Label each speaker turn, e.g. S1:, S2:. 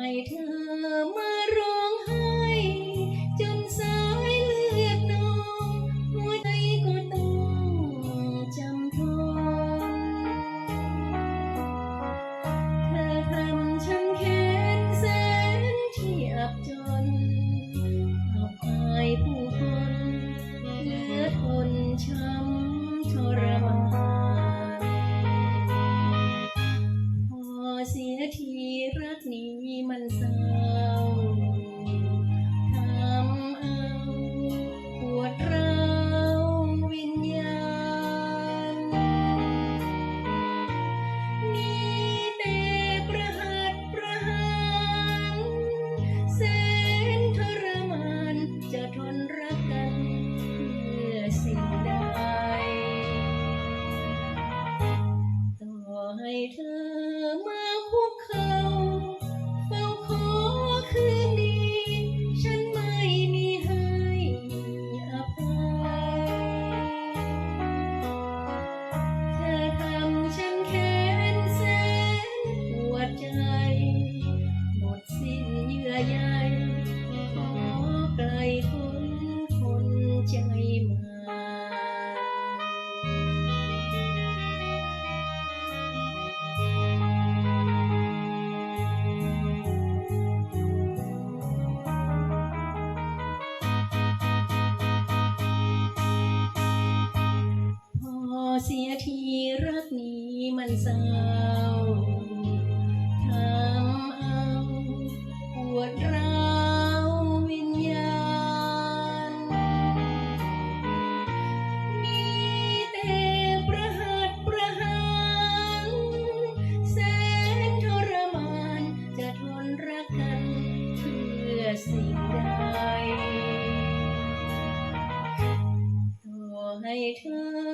S1: hide her. ทีรักนี้มันเศร้าทำเอาปวดร้าววิญญาณ มีแต่ประหัดประหารแสนทรมานจะทนรักกันเพื่อสิ่งใดต่อให้เธอ